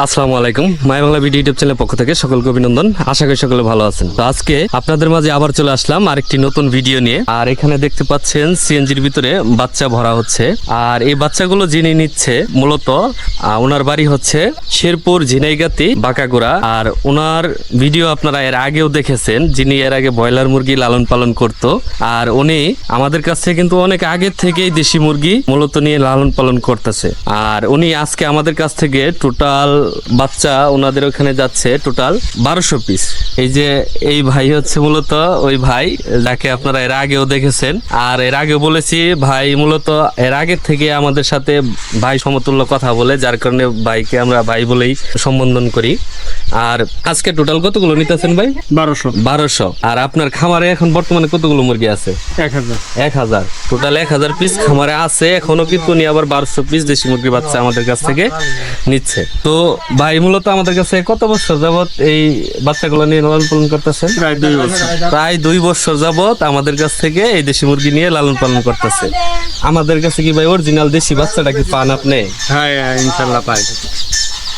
আসসালামু আলাইকুম। মাই Bangla video YouTube চ্যানেলের পক্ষ থেকে সকলকে অভিনন্দন। আশা করি সকলে ভালো আছেন। তো আজকে আপনাদের মাঝে আবার চলে আসলাম আরেকটি নতুন ভিডিও নিয়ে। আর এখানে দেখতে পাচ্ছেন সিএনজির ভিতরে বাচ্চা ভরা হচ্ছে। আর এই বাচ্চাগুলো যিনি নিচ্ছে, মূলত ওনার বাড়ি হচ্ছে শেরপুর ঝিনাইগাতি, বাঁকাগুড়া। আর ওনার ভিডিও আপনারা এর আগেও দেখেছেন, যিনি এর আগে ব্রয়লার মুরগি লালন পালন করত। আর উনি আমাদের কাছে কিন্তু অনেক আগে থেকেই দেশি মুরগি মূলত নিয়ে লালন পালন করতেছে। আর উনি আজকে আমাদের কাছ থেকে টোটাল বাচ্চা ওনাদের ওখানে যাচ্ছে টোটাল বারোশো পিস এই যে এই ভাই হচ্ছে মূলত ওই ভাই, যাকে আপনারা এর আগেও দেখেছেন। আর এর আগে বলেছি, ভাই মূলত এর আগে থেকে আমাদের সাথে ভাই সমতুল্য কথা বলে, যার কারণে ভাইকে আমরা ভাই বলেই সম্বোধন করি। আর আজকে টোটাল কতগুলো নিতেছেন ভাই? বারোশো। বারোশো। আর আপনার খামারে এখন বর্তমানে কতগুলো মুরগি আছে? এক হাজার। এক হাজার। টোটাল এক হাজার পিস খামারে আছে এখনও কিন্তু উনি আবার বারোশো পিস দেশি মুরগি বাচ্চা আমাদের কাছ থেকে নিচ্ছে। তো ভাই মূলত আমাদের কাছে কত বছর যাবত এই বাচ্চাগুলো নিয়ে লালন পালন করতেছেন? প্রায় দুই বছর। প্রায় দুই বছর যাবত আমাদের কাছ থেকে এই দেশি মুরগি নিয়ে লালন পালন করতেছে। আমাদের কাছে কি ভাই অরিজিনাল দেশি বাচ্চাটা কি পান আপনি? হ্যাঁ হ্যাঁ, ইনশাল্লাহ পাই।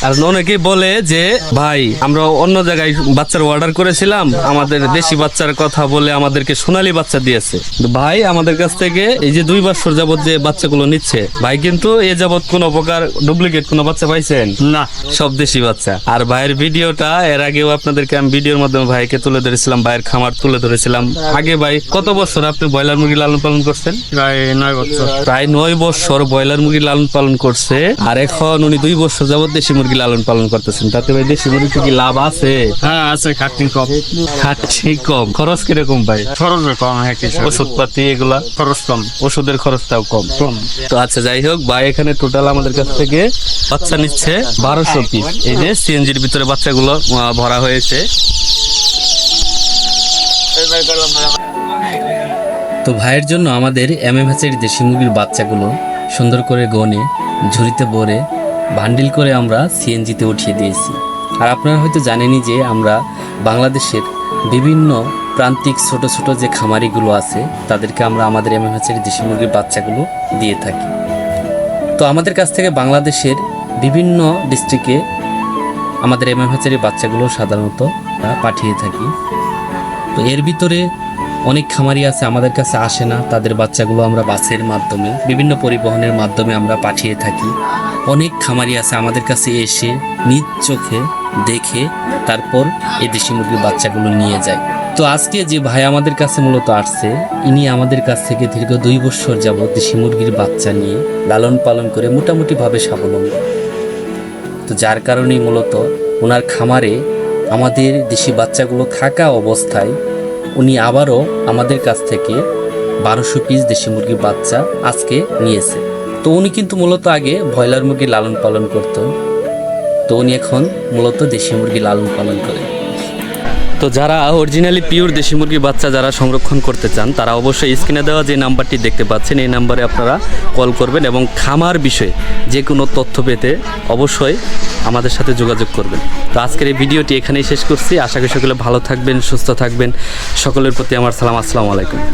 আর অনেকেই বলে যে ভাই আমরা অন্য জায়গায় বাচ্চার অর্ডার করেছিলাম আমাদের দেশি বাচ্চার কথা বলে আমাদেরকে সোনালী বাচ্চা দিয়েছে। ভাই আমাদের কাছ থেকে এই যে দুই বছর যাবত যে বাচ্চাগুলো নিচ্ছে ভাই কিন্তু এ যাবত কোনো প্রকার ডুপ্লিকেট কোনো বাচ্চা পাইছেন? না। সব দেশি বাচ্চা। আর ভাইয়ের ভিডিওটা এর আগেও আপনাদেরকে আমি ভিডিওর মাধ্যমে ভাইকে তুলে ধরেছিলাম ভাইয়ের খামার তুলে ধরেছিলাম। আগে ভাই কত বছর আপনি ব্রয়লার মুরগি লালন পালন করছেন? প্রায় নয় বছর। প্রায় নয় বছর ব্রয়লার মুরগি লালন পালন করছে আর এখন উনি দুই বছর যাবত দেশি মুরগি লালন পালন করতেছেন। তাতে ভাই দেশি মুরগি কি লাভ আছে? হ্যাঁ আছে খাটনি কম। খাচ্ছি কম। খরচ কীরকম ভাই? খরচ কম হ্যাঁ কিছু ওষুধপাতি এগুলা? খরচ কম। ওষুধের খরচটাও কম। কম। তো আচ্ছা যাই হোক ভাই এখানে টোটাল আমাদের কাছ থেকে বাচ্চা নিচ্ছে বারোশো পিস এই যে সিএনজির ভিতরে বাচ্চাগুলো ভরা হয়েছে। তো ভাইয়ের জন্য আমাদের এম এম এর দেশি মুরগির বাচ্চাগুলো সুন্দর করে গনে ঝুড়িতে ভরে বান্ডিল করে আমরা সিএনজিতে উঠিয়ে দিয়েছি। আর আপনারা হয়তো জানেনই যে আমরা বাংলাদেশের বিভিন্ন প্রান্তিক ছোট ছোট যে খামারিগুলো আছে, তাদেরকে আমরা আমাদের এম এম দেশি মুরগির বাচ্চাগুলো দিয়ে থাকি। তো আমাদের কাছ থেকে বাংলাদেশের বিভিন্ন ডিস্ট্রিক্টে আমাদের এম এম বাচ্চাগুলো সাধারণত পাঠিয়ে থাকি। তো এর ভিতরে অনেক খামারি আছে, আমাদের কাছে আসে না। তাদের বাচ্চাগুলো আমরা বাসের মাধ্যমে, বিভিন্ন পরিবহনের মাধ্যমে আমরা পাঠিয়ে থাকি। অনেক খামারি আছে আমাদের কাছে এসে নিজ চোখে দেখে তারপর এই দেশি মুরগির বাচ্চাগুলো নিয়ে যায়। তো আজকে যে ভাই আমাদের কাছে মূলত আসছে, ইনি আমাদের কাছ থেকে দীর্ঘ দুই বছর যাবৎ দেশি মুরগির বাচ্চা নিয়ে লালন পালন করে মোটামুটিভাবে স্বাবলম্বী। তো যার কারণেই মূলত ওনার খামারে আমাদের দেশি বাচ্চাগুলো থাকা অবস্থায় উনি আবারও আমাদের কাছ থেকে বারোশো পিস দেশি মুরগির বাচ্চা আজকে নিয়েছে। তো উনি কিন্তু মূলত আগে ব্রয়লার মুরগি লালন পালন করতো তো উনি এখন মূলত দেশি মুরগি লালন পালন করে তো যারা অরিজিনালি পিওর দেশি মুরগির বাচ্চা যারা সংরক্ষণ করতে চান, তারা অবশ্যই স্ক্রিনে দেওয়া যে নাম্বারটি দেখতে পাচ্ছেন, এই নাম্বারে আপনারা কল করবেন এবং খামার বিষয়ে যে কোনো তথ্য পেতে অবশ্যই আমাদের সাথে যোগাযোগ করবেন। তো আজকের এই ভিডিওটি এখানেই শেষ করছি। আশা করি সকলে ভালো থাকবেন, সুস্থ থাকবেন। সকলের প্রতি আমার সালাম। আসসালামু আলাইকুম।